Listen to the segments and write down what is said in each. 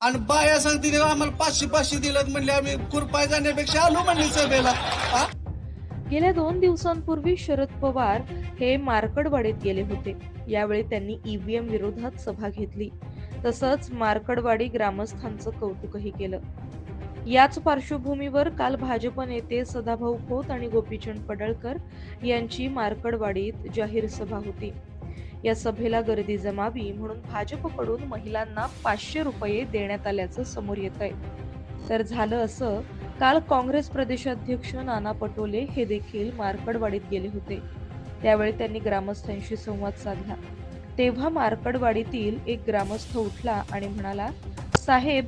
आणि बाया सांगते आम्हाला पाचशे पाचशे दिलं म्हणले आम्ही कुरपाय जाण्यापेक्षा आलो म्हणले सभेला. गेल्या दोन दिवसांपूर्वी शरद पवार हे मार्कडवाडीत गेले होते. यावेळी त्यांनी ईव्हीएम विरोधात सभा घेतली. तसंच मार्कडवाडी ग्रामस्थांचं कौतुकही केलं. याच पार्श्वभूमीवर काल भाजप नेते सदाभाऊ खोत आणि गोपीचंद पडळकर यांची मार्कडवाडीत जाहीर सभा होती. या सभेला गर्दी जमावी म्हणून भाजपकडून महिलांना पाचशे रुपये देण्यात आल्याचं समोर येत आहे. तर झालं असं काल काँग्रेस प्रदेशाध्यक्ष नाना पटोले हे देखील मार्कडवाडीत गेले होते. त्यावेळी त्यांनी ग्रामस्थांशी संवाद साधला. तेव्हा मार्कडवाडीतील एक ग्रामस्थ उठला आणि म्हणाला साहेब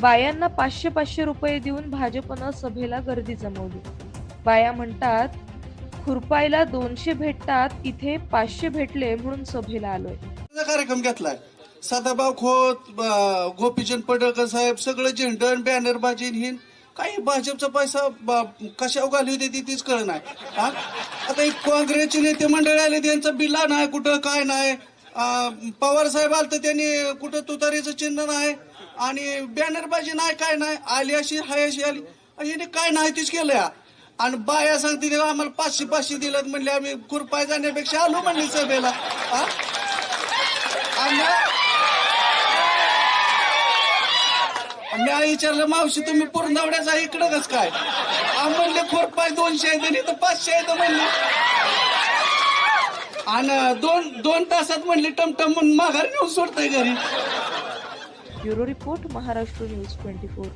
बायांना पाचशे पाचशे रुपये देऊन भाजपनं सभेला गर्दी जमवली. बाया म्हणतात खुरपायला दोनशे भेटतात इथे पाचशे भेटले म्हणून सभेला आलोय. कार्यक्रम घेतलाय? सदाभाऊ खोत गोपीचंद पडळकर साहेब सगळं झेंडण बॅनर बाजी हिन. काही भाजपचा पैसा कशा कशावर घाली होती ती तीच कळ नाही. हा? आता एक काँग्रेसचे नेते मंडळी आले त्यांचा बिल्ला नाही कुठं काय नाही. पवार साहेब आलं तर त्यांनी कुठं तुतारीचं चिन्ह नाही. आणि बॅनरबाजी नाही काय नाही. आली अशी हाय अशी आली. हिने काय नाही तीच केलं या आणि बाया सांगते आम्हाला पाचशे पाचशे दिलं म्हणले आम्ही खुरपाय जाण्यापेक्षा आलो म्हणले सभेला. आणि मी आई विचारलं मावशी तुम्ही पूर्णवड्याचा इकडं कस काय म्हणले खुरपाय दोनशे आहेत आणि तर पाचशे आहेत म्हणले. आणि दोन दोन तासात म्हणले टमटम म्हणून माघारी नेऊन सोडताय घरी. Bureau report Maharashtra news twenty four.